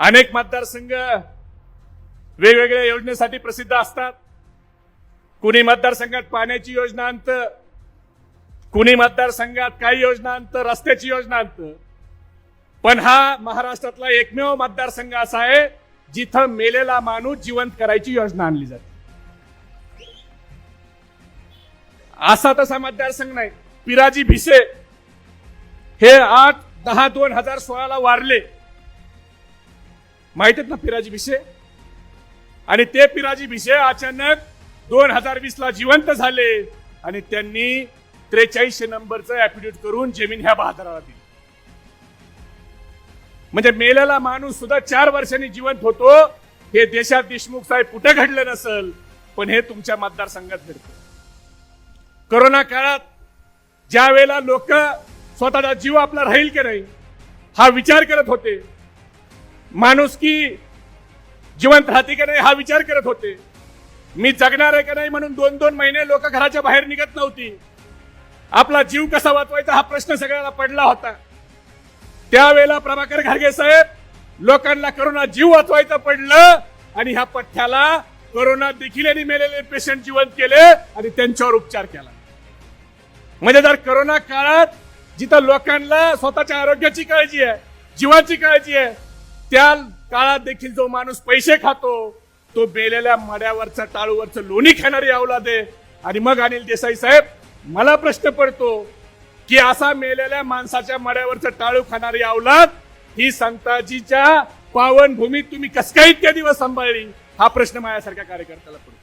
अनेक मतदारसंघ वेगवेगळ्या योजनेसाठी प्रसिद्ध असतात. कुणी मतदारसंघात पाण्याची योजना आणतं कुणी मतदारसंघात काही योजना आणतं रस्त्याची योजना आणतं. पण हा महाराष्ट्रातला एकमेव मतदारसंघ असा आहे जिथं मेलेला माणूस जिवंत करायची योजना आणली जाते. असा तसा मतदारसंघ नाही. पिराजी भिसे हे आठ दहा दोन हजार सोळाला वारले. माहीत आहेत ना पिराजी भिसे? आणि ते पिराजी भिसे अचानक दोन हजार वीस ला जिवंत झाले आणि त्यांनी त्रेचाळीसशे नंबरचं ऍपिट्यूट करून जमीन ह्या बहादराला दिली. म्हणजे मेलेला माणूस सुद्धा चार वर्षांनी जिवंत होतो. हे देशात देशमुख साहेब कुठे घडलं नसल पण हे तुमच्या मतदारसंघात घडतं. करोना काळात ज्या वेळेला लोक स्वतःचा जीव आपला राहील की नाही हा विचार करत होते. माणूस की जिवंत राहते का नाही हा विचार करत होते. मी जगणार आहे का नाही म्हणून दोन दोन महिने लोक घराच्या बाहेर निघत नव्हती. आपला जीव कसा वाचवायचा हा प्रश्न सगळ्याला पडला होता. त्यावेळेला प्रभाकर घारगे साहेब लोकांना करोना जीव वाचवायचं पडलं आणि ह्या पठ्ठ्याला करोना देखील यांनी मेलेले पेशंट जिवंत केले आणि त्यांच्यावर उपचार केला. म्हणजे जर करोना काळात जिथं लोकांना स्वतःच्या आरोग्याची काळजी आहे जीवाची काळजी आहे त्या काळात देखील जो माणूस पैसे खातो तो बेलेल्या मड्यावरचा टाळूवरचं लोणी खाणारी अवलाद आहे. आणि मग अनिल देसाई साहेब मला प्रश्न पडतो की असा मेलेल्या माणसाच्या मड्यावरचं टाळू खाणारी अवलाद ही संताजीच्या पावनभूमीत तुम्ही कस काय इतक्या दिवस सांभाळली? हा प्रश्न माझ्यासारख्या कार्यकर्त्याला पडतो.